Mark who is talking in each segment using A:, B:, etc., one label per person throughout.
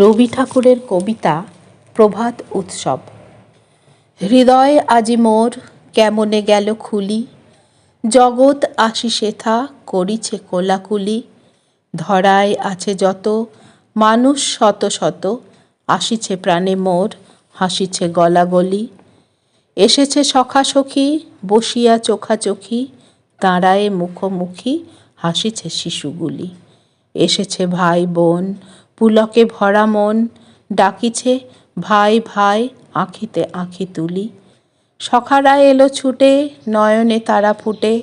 A: রবি ঠাকুরের কবিতা প্রভাত উৎসব। হৃদয় আজি মোর, কেমনে গেল খুলি? জগৎ আসি সেথা, করিছে কোলাকুলি। ধরায় আছে যত, মানুষ শত শত, আসিছে প্রাণে মোর, হাসিছে গলাগলি। এসেছে সখা সখী, বসিয়া চোখাচোখি দাঁড়ায়ে মুখোমুখি, হাসিছে শিশুগুলি। এসেছে ভাই বোন, পুলকে ভরা মন, ডাকিছে, ভাই ভাই, আঁখিতে আঁখি তুলি। সখারা এলো ছুটে, নয়নে তারা ফুটে,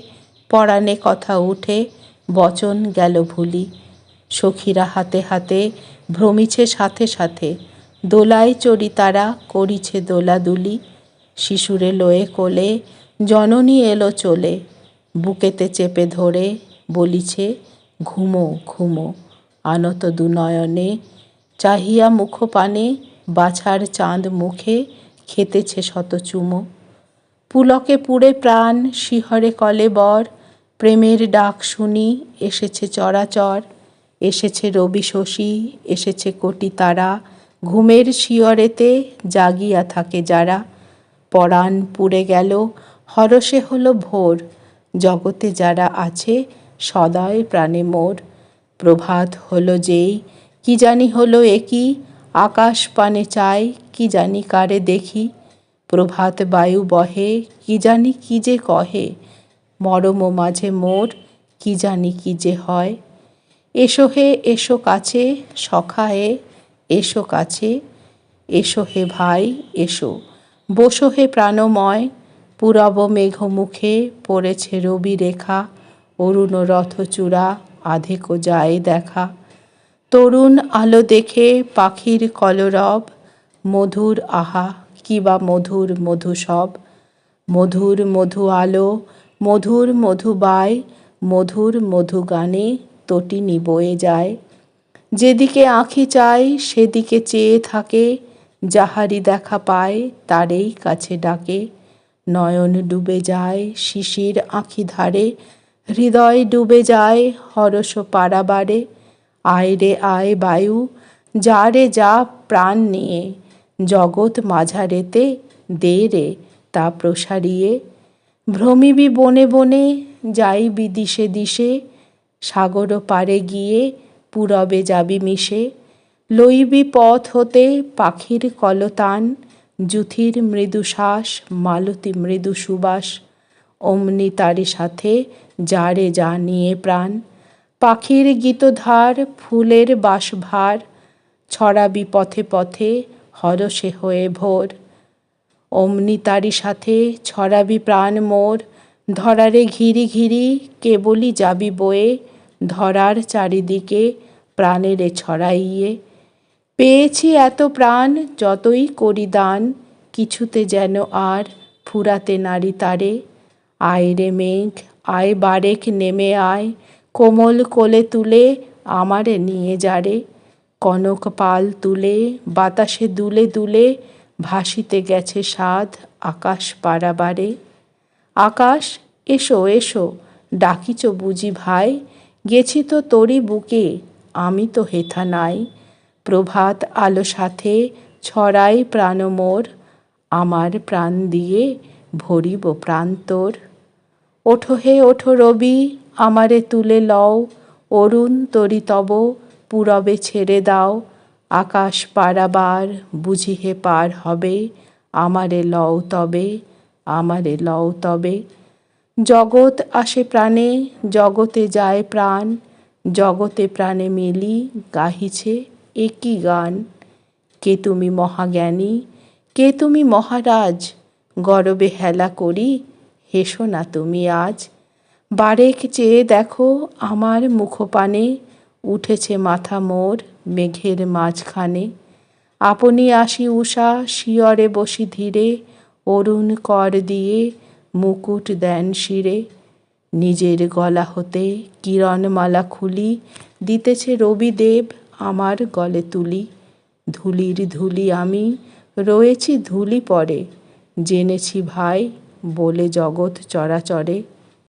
A: পরাণে কথা উঠে, বচন গেল ভুলি। সখীরা হাতে হাতে ভ্রমিছে সাথে সাথে, দোলায় চড়ি তারা, করিছে দোলাদুলি শিশুরে লয়ে কোলে, জননী এলো চলে, বুকেতে চেপে ধরে, বলিছে ঘুমো ঘুমো। আনত দুনয়নে চাহিয়া মুখপানে বাছার চাঁদ মুখে খেতেছে শত চুমো। পুলকে পুড়ে প্রাণ, শিহরে কলে বর। প্রেমের ডাক শুনি এসেছে চরাচর। এসেছে রবি শশী, এসেছে কোটি তারা। ঘুমের শিয়রেতে জাগিয়া থাকে যারা। পরাণ পুড়ে গেল হরসে হলো ভোর। জগতে যারা আছে সদয় প্রাণে মোর প্রভাত হলো যেই, কি জানি হলো একই আকাশ পানে চাই, কি জানি কারে দেখি? প্রভাত বায়ু বহে, কি জানি কি যে কহে? মরম মাঝে মোর, কি জানি কি যে হয়? এসো হে, এসো কাছে, সখা হে, এসো কাছে, এসো হে ভাই, এসো। বসো হে প্রাণময়, পুরব মেঘ মুখে পড়েছে রবি রেখা। অরুণ রথচূড়া, আধেকো যায় দেখা। তরুণ আলো দেখে পাখির কলরব, মধুর আহা, কিবা মধুর মধু সব। মধুর মধু আলো, মধুর মধু বাই মধুর মধু গানে তটিনী বয়ে যায়। যেদিকে আঁখি চায়, সেদিকে চেয়ে থাকে যাহারি দেখা পায়, তারেই কাছে ডাকে। নয়ন ডুবে যায় শিশির আঁখি ধারে হৃদয় ডুবে যায় হরস পাড়াবারে আয় রে আয় বায়ু, যা রে যা প্রাণ নিয়ে। জগৎ মাঝারেতে দে রে তা প্রসারিয়ে। ভ্রমিবি বনে বনে যাইবি দিশে দিশে। সাগর পারে গিয়ে পুরবে যাবি মিশে। লইবি পথ হতে পাখির কলতান জুথির মৃদু শ্বাস, মালতী মৃদু সুবাস। অমনি তারি সাথে যারে যা নিয়ে প্রাণ। পাখির গীতধার, ফুলের বাসভার ছড়াবি পথে পথে হরসে হয়ে ভোর। অমনি তারি সাথে ছড়াবি প্রাণ মোর। ধরারে ঘিরি ঘিরি কেবলই যাবি বয়ে। ধরার চারিদিকে প্রাণেরে ছড়াইয়ে। পেয়েছি এত প্রাণ, যতই করি দান। কিছুতে যেন আর ফুরাতে নারী তারে। আয় রে মেঘ আয় বারেক নেমে আয়, কোমল কোলে তুলে আমারে নিয়ে যারে কনক পাল তুলে, বাতাসে দুলে দুলে ভাসিতে গেছে সাধ আকাশ পারাবারে। আকাশ, এসো এসো, ডাকিছ বুঝি ভাই, গেছি তো তোরই বুকে, আমি তো হেথা নাই। প্রভাত আলো সাথে ছড়াই প্রাণ মোর, আমার প্রাণ দিয়ে ভরিব প্রাণ তোর। ওঠো হে, ওঠো রবি, আমারে তুলে লও। অরুণ তরি তব, পুরবে ছেড়ে দাও। আকাশ পারাবার বুঝি হে পার হবে, আমারে লও তবে, আমারে লও তবে। জগৎ আসে প্রাণে, জগতে যায় প্রাণ। জগতে প্রাণে মেলি গাহিছে একই গান। কে তুমি মহাজ্ঞানী, কে তুমি মহারাজ? গরবে হেলা করি হেসো না তুমি আজ। বারেক চেয়ে দেখো আমার মুখপানে উঠেছে মাথা মোর মেঘের মাঝখানে। আপনি আসি উষা শিয়রে বসি ধীরে, অরুণ কর দিয়ে মুকুট দেন শিরে। নিজের গলা হতে কিরণমালা খুলি, দিতেছে রবিদেব আমার গলে তুলি। ধুলির ধুলি আমি রয়েছি ধুলি পরে, জেনেছি ভাই বলে জগৎ চরাচরে